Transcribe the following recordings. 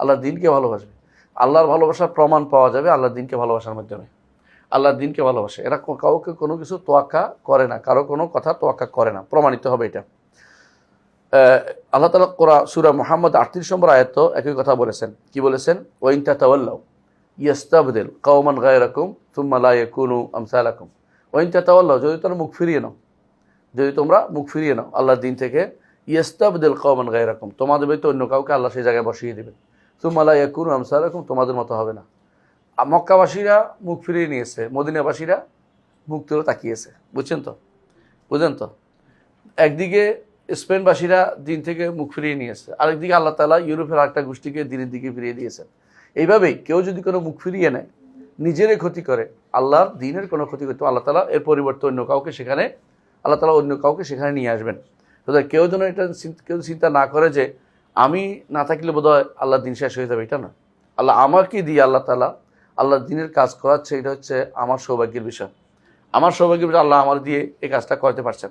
আল্লাহর দিনকে ভালোবাসবে। আল্লাহর ভালোবাসার প্রমাণ পাওয়া যাবে আল্লাহর দিনকে ভালোবাসার মাধ্যমে। আল্লাহর দিনকে ভালোবাসে। এরা কাউকে কোনো কিছু তোয়াক্কা করে না, কারও কোনো কথা তোয়াক্কা করে না। প্রমাণিত হবে এটা। আল্লাহ তালা কোরআ সুরা মোহাম্মদ আটত্রিশ নম্বর আয়ত্ত একই কথা বলেছেন। কি বলেছেন? ওইনটা তাওয়াল্লাও ইয়াস্তাবদিল কৌমান গায়ে রকম তুম্মালা কুনু আমসালাকুম। ওইনটা তাওয়াল্লাও যদি তোমরা মুখ ফিরিয়ে নাও, যদি তোমরা মুখ ফিরিয়ে নাও আল্লাহর দিন থেকে ইয়াস্তাবদিল কৌমান গায়ে রকম তোমাদের তো অন্য কাউকে আল্লাহ সেই জায়গায় বসিয়ে দেবেন। তুম্মালা কুনু আমসালাকুম, তোমাদের মতো হবে না। মক্কাবাসীরা মুখ ফিরিয়ে নিয়েছে, মদিনাবাসীরা মুখ তুলে তাকিয়েছে। বুঝছেন তো? বুঝলেন তো? একদিকে স্পেনবাসীরা দিন থেকে মুখ ফিরিয়ে নিয়েছে, আরেকদিকে আল্লাহ তালা ইউরোপের আরেকটা গোষ্ঠীকে দিনের দিকে ফিরিয়ে দিয়েছেন। এইভাবেই কেউ যদি কোনো মুখ ফিরিয়ে নেয়, নিজেরই ক্ষতি করে, আল্লাহর দিনের কোনো ক্ষতি করতে আল্লাহ তালা এর পরিবর্তে অন্য কাউকে সেখানে, আল্লাহ তালা অন্য কাউকে সেখানে নিয়ে আসবেন। সুতরাং কেউ যেন এটা কেউ চিন্তা না করে যে আমি না থাকলে বোধহয় আল্লাহ দিন শেষ হয়ে যাবে, এটা না। আল্লাহ আমাকে দিয়ে আল্লাহ তালা আল্লাহর দিনের কাজ করাচ্ছে, এটা হচ্ছে আমার সৌভাগ্যের বিষয়। আমার সৌভাগ্যের বিষয় আল্লাহ আমার দিয়ে এই কাজটা করতে পারছেন।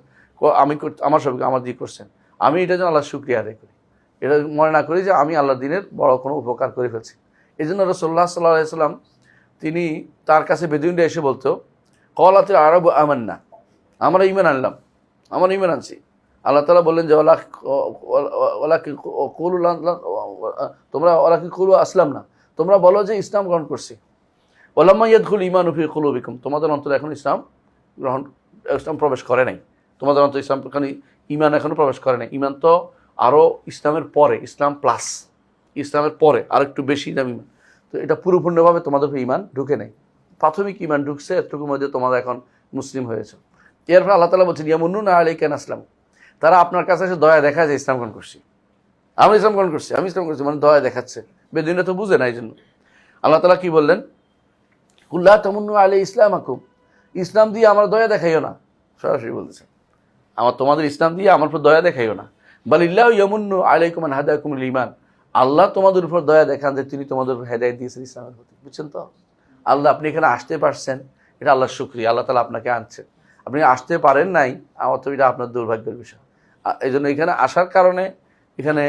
আমি আমার সৌভাগ্য আমার দিয়ে করছেন। আমি এটা যেন আল্লাহ শুক্রিয়া আদায় করি। এটা মনে না করি যে আমি আল্লাহ দিনের বড় কোনো উপকার করে ফেলছি। এই জন্য রসল্লাহ সাল্লাহ সাল্লাম তিনি তার কাছে বেদুইনরা এসে বলতো কলাতে আরব আমান না আমরা ইমান আনলাম, আমরা ইমান আনছি। আল্লাহ তালা বললেন যে ওলা ওলা কি তোমরা ওলা কি কুলু আসলাম না? তোমরা বলো যে ইসলাম গ্রহণ করছি। ওলাম্মা ইয়াদখুল ইমান উফি কুলুবিকুম। তোমাদের অন্তরে এখন ইসলাম গ্রহণ, ইসলাম প্রবেশ করে নাই। তোমাদের অন্তরে ইসলাম এখানে ইমান এখনও প্রবেশ করে নাই। ইমান তো আরও ইসলামের পরে, ইসলাম প্লাস। ইসলামের পরে আর একটু বেশি দাম ইমান তো এটা পুরোপূর্ণভাবে তোমাদের ইমান ঢুকে নেই। প্রাথমিক ইমান ঢুকছে, এতটুকুর মধ্যে তোমরা এখন মুসলিম হয়েছে। এরপর আল্লাহ তালা বলছেন, ইয়ামুন্নুন আলী কেন আসলাম তারা আপনার কাছে এসে দয়া দেখায় যে ইসলাম গ্রহণ করছি। আমি ইসলাম গ্রহণ করছি, আমি ইসলাম করছি মানে দয়া দেখাচ্ছে। বেদিনরা তো বুঝে না এই জন্য। আল্লাহ তালা কি বললেন? কুল্লাহ তমুন্নু আলী ইসলাম আকুম ইসলাম দিয়ে আমার দয়া দেখাইও না। সরাসরি বলতেছেন আমার তোমাদের ইসলাম দিয়ে আমার উপর দয়া দেখাইও না। বালিল্লাহ ইয়মুন্নু আলাইকুমান হাদাকুমুল ইমান আল্লাহ তোমাদের উপর দয়া দেখান যে তিনি তোমাদের উপর হেদায়ত দিয়েছেন ইসলামের প্রতি। বুঝছেন তো? আল্লাহ আপনি এখানে আসতে পারছেন। এটা আল্লাহ শুক্রিয়া। আল্লাহ তালা আপনাকে আনছেন। আপনি আসতে পারেন নাই, আমার তো এটা আপনার দুর্ভাগ্যের বিষয়। এই জন্য এখানে আসার কারণে এখানে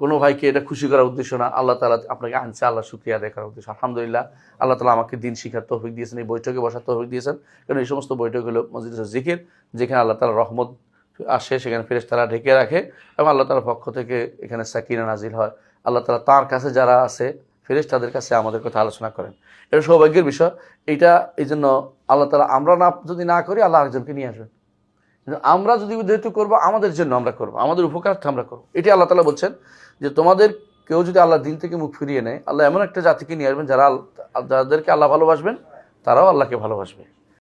কোনো ভাইকে এটা খুশি করার উদ্দেশ্য না। আল্লাহ তালা আপনাকে আনছে, আল্লাহ শুক্রিয়া আদায় করার উদ্দেশ্য। আলহামদুলিল্লাহ, আল্লাহ তালা আমাকে দিন শিখার তৌফিক দিয়েছেন, এই বৈঠকে বসার তৌফিক দিয়েছেন। কারণ এই সমস্ত বৈঠক হলো মসজিদ জিকির, যেখানে আল্লাহ তালা রহমত আসে, সেখানে ফেরেস তারা ঢেকে রাখে এবং আল্লাহ তালার পক্ষ থেকে এখানে সাকিনা নাজিল হয়। আল্লাহ তালা তার কাছে যারা আছে ফেরেস তাদের কাছে আমাদের কথা আলোচনা করেন। এটা সৌভাগ্যের বিষয়। এইটা এই জন্য আল্লাহ তালা আমরা না, যদি না করি, আল্লাহ আরেকজনকে নিয়ে আসবেন। আমরা যদি যেহেতু করব, আমাদের জন্য আমরা করব, আমাদের উপকারার্থে আমরা করব। এটি আল্লাহ তালা বলছেন যে তোমাদের কেউ যদি আল্লাহ দিন থেকে মুখ ফিরিয়ে নেয়, আল্লাহ এমন একটা জাতিকে নিয়ে আসবেন যারা যাদেরকে আল্লাহ ভালোবাসবেন, তারাও আল্লাহকে ভালোবাসবে।